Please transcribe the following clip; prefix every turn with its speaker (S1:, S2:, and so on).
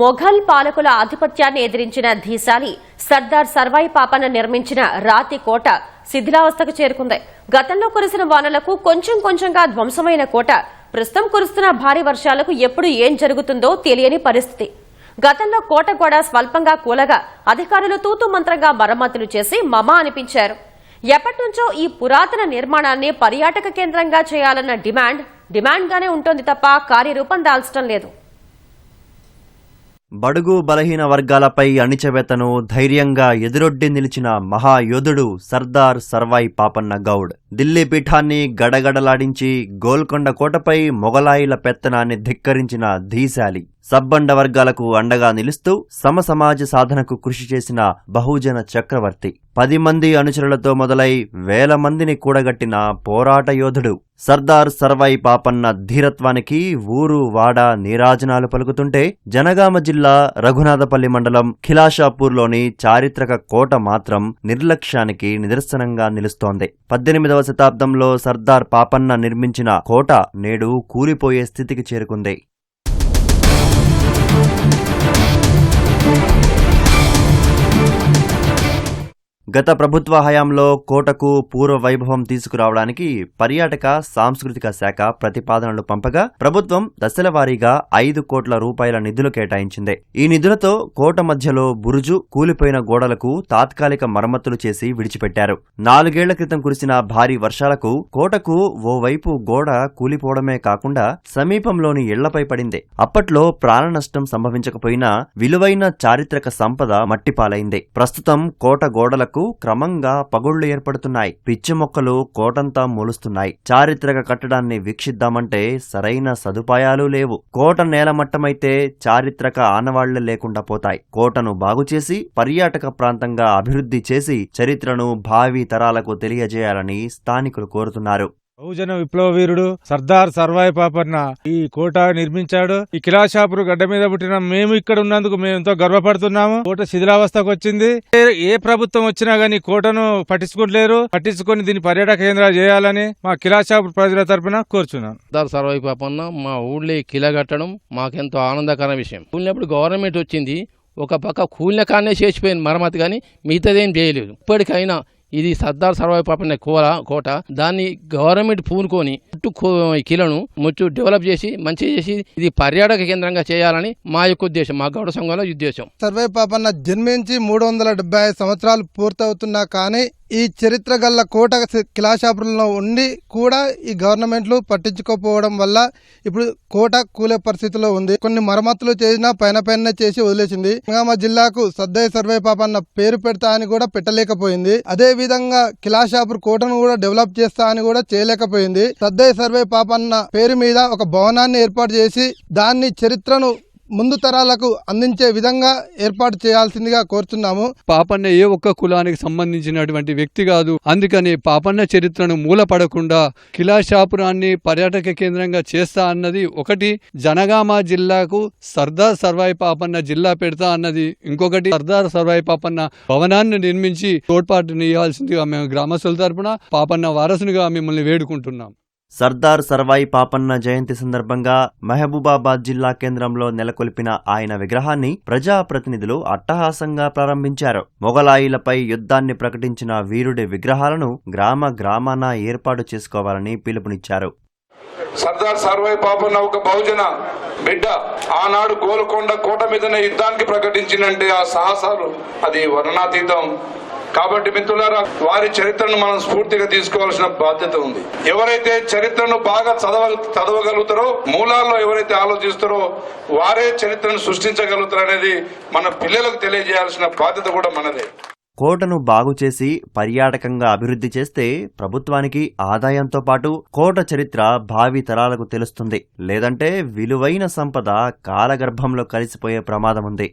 S1: మొఘల్ పాలకుల ఆధిపత్యాన్ని ఎదిరించిన ధీశాలి సర్దార్ సర్వాయి పాపన నిర్మించిన రాతి కోట శిథిలావస్థకు చేరుకుంది. గతంలో కురిసిన వానలకు కొంచెం కొంచెంగా ధ్వంసమైన కోట ప్రస్తుతం కురుస్తున్న భారీ వర్షాలకు ఎప్పుడు ఏం జరుగుతుందో తెలియని పరిస్థితి. గతంలో కోట కూడా స్వల్పంగా కూలగా అధికారులు తూతు మంత్రంగా మరమ్మతులు చేసి మమా అనిపించారు. ఎప్పటినుంచో ఈ పురాతన నిర్మాణాన్ని పర్యాటక కేంద్రంగా చేయాలన్న డిమాండ్ డిమాండ్గానే ఉంటుంది తప్ప కార్యరూపం దాల్చడం లేదు.
S2: బడుగు బలహీన వర్గాలపై అణిచవేతను ధైర్యంగా ఎదురొడ్డి నిలిచిన మహాయోధుడు సర్దార్ సర్వాయి పాపన్న గౌడ్. ఢిల్లీ పీఠాన్ని గడగడలాడించి గోల్కొండ కోటపై మొగలాయిల పెత్తనాన్ని ధిక్కరించిన ధీశాలి. సబ్బండ వర్గాలకు అండగా నిలుస్తూ సమసమాజ సాధనకు కృషి చేసిన బహుజన చక్రవర్తి. పది మంది అనుచరులతో మొదలై వేల మందిని కూడగట్టిన పోరాట యోధుడు. సర్దార్ సర్వై పాపన్న ధీరత్వానికి ఊరు వాడ నీరాజనాలు పలుకుతుంటే జనగామ జిల్లా రఘునాథపల్లి మండలం ఖిలాషాపూర్లోని చారిత్రక కోట మాత్రం నిర్లక్ష్యానికి నిదర్శనంగా నిలుస్తోంది. పద్దెనిమిదవ శతాబ్దంలో సర్దార్ పాపన్న నిర్మించిన కోట నేడు కూలిపోయే స్థితికి చేరుకుంది. గత ప్రభుత్వ హయాంలో కోటకు పూర్వ వైభవం తీసుకురావడానికి పర్యాటక సాంస్కృతిక శాఖ ప్రతిపాదనలు పంపగా ప్రభుత్వం దశలవారీగా ఐదు కోట్ల రూపాయల నిధులు కేటాయించింది. ఈ నిధులతో కోట మధ్యలో బురుజు కూలిపోయిన గోడలకు తాత్కాలిక మరమ్మతులు చేసి విడిచిపెట్టారు. నాలుగేళ్ళ క్రితం కురిసిన భారీ వర్షాలకు కోటకు ఓవైపు గోడ కూలిపోవడమే కాకుండా సమీపంలోని ఇళ్ళపై పడింది. అప్పట్లో ప్రాణ నష్టం సంభవించకపోయినా విలువైన చారిత్రక సంపద మట్టిపాలైంది. ప్రస్తుతం కోట గోడలకు క్రమంగా పగుళ్ళు ఏర్పడుతున్నాయి. పిచ్చి మొక్కలు కోటంతా మూలుస్తున్నాయి. చారిత్రక కట్టడాన్ని వీక్షిద్దామంటే సరైన సదుపాయాలు లేవు. కోట నేలమట్టమైతే చారిత్రక ఆనవాళ్ళు లేకుండా పోతాయి. కోటను బాగుచేసి పర్యాటక ప్రాంతంగా అభివృద్ధి చేసి చరిత్రను భావి తరాలకు తెలియజేయాలని స్థానికులు కోరుతున్నారు.
S3: బహుజన విప్లవ వీరుడు సర్దార్ సర్వాయి పాపన్న ఈ కోట నిర్మించాడు. ఈ కిలాషాపురు గడ్డ మీద పుట్టిన మేము ఇక్కడ ఉన్నందుకు మేము ఎంతో గర్వపడుతున్నాము. కోట శిథిలావస్థకు వచ్చింది. ఏ- ప్రభుత్వం వచ్చినా గానీ కోటను పట్టించుకోలేరు పట్టించుకొని దీన్ని పర్యాటక కేంద్రాలు చేయాలని మా కిలాషాపురు ప్రజల తరపున కోరుచున్నాను
S4: సర్దార్ సర్వాయి పాపన్న మా ఊళ్ళో ఈ కిల కట్టడం మాకెంతో ఆనందకర విషయం. కూలినప్పుడు గవర్నమెంట్ వచ్చింది. ఒక పక్క కూలిన కాడనే చేసిపోయింది మరమ్మతు కానీ మిగతాదేం చేయలేదు. ఇప్పటికైనా ఇది సర్దార్ సర్వాయి పాపన్న కోల కోట. దాన్ని గవర్నమెంట్ పూనుకొని చుట్టూ కో- కిలను ముచ్చు డెవలప్ చేసి మంచి చేసి ఇది పర్యాటక కేంద్రంగా చేయాలని మా యొక్క ఉద్దేశం మా గౌడ సంఘంలో ఉద్దేశం.
S5: సర్వే పాపన్న జన్మించి మూడు వందల డెబ్బై ఐదు సంవత్సరాలు పూర్తవుతున్నా కానీ ఈ చరిత్ర గల్ల కోట కిలాషాపురంలో ఉండి కూడా ఈ గవర్నమెంట్లు పట్టించుకోకపోవడం వల్ల ఇప్పుడు కోట కూలే పరిస్థితిలో ఉంది. కొన్ని మరమ్మతులు చేసినా పైన పైన చేసి వదిలేసింది. జిల్లాకు సద్దయ్య సర్వే పాపన్న పేరు పెడతా అని కూడా పెట్టలేకపోయింది. అదే విధంగా కిలాషాపూర్ కోటను కూడా డెవలప్ చేస్తా అని కూడా చేయలేకపోయింది. సద్దయ్య సర్వే పాపన్న పేరు మీద ఒక భవనాన్ని ఏర్పాటు చేసి దాన్ని చరిత్రను ముందు తరాలకు అందించే విధంగా ఏర్పాటు చేయాల్సిందిగా కోరుతున్నాము.
S6: పాపన్న ఏ ఒక్క కులానికి సంబంధించినటువంటి వ్యక్తి కాదు. అందుకని పాపన్న చరిత్రను మూలపడకుండా కిలాషాపురాన్ని పర్యాటక కేంద్రంగా చేస్తా అన్నది ఒకటి. జనగామ జిల్లాకు సర్దార్ సర్వాయి పాపన్న జిల్లా పెడతా అన్నది ఇంకొకటి. సర్దార్ సర్వాయి పాపన్న భవనాన్ని నిర్మించి తోడ్పాటు ఇవ్వాల్సిందిగా మేము గ్రామస్తుల తరపున పాపన్న వారసునిగా మిమ్మల్ని వేడుకుంటున్నాం.
S2: సర్దార్ సర్వాయి పాపన్న జయంతి సందర్భంగా మహబూబాబాద్ జిల్లా కేంద్రంలో నెలకొల్పిన ఆయన విగ్రహాన్ని ప్రజాప్రతినిధులు అట్టహాసంగా ప్రారంభించారు. మొగలాయిలపై యుద్ధాన్ని ప్రకటించిన వీరుడి విగ్రహాలను గ్రామ గ్రామాన ఏర్పాటు చేసుకోవాలని పిలుపునిచ్చారు.
S7: సర్దార్ సర్వాయి పాపన్న ఒక బహుజన బిడ్డ. ఆనాడు గోల్కొండ కోట మీదనే యుద్ధానికి ప్రకటించినంటే ఆ సాహసాలు. అది వర్ణాతీతం కాబట్టి మిత్రులారా వారి చరిత్రను మనం స్ఫూర్తిగా తీసుకోవాల్సిన బాధ్యత ఉంది. ఎవరైతే చరిత్రను బాగా చదవ చదవగలుగుతారో మూలాల్లో ఎవరైతే ఆలోచిస్తారో వారే చరిత్రను సృష్టించగలుగుతారు అనేది మన పిల్లలకు తెలియజేయాల్సిన బాధ్యత కూడా మనదే.
S2: కోటను బాగు చేసి పర్యాటకంగా అభివృద్ధి చేస్తే ప్రభుత్వానికి ఆదాయంతో పాటు కోట చరిత్ర భావి తరాలకు తెలుస్తుంది. లేదంటే విలువైన సంపద కాలగర్భంలో కలిసిపోయే ప్రమాదముంది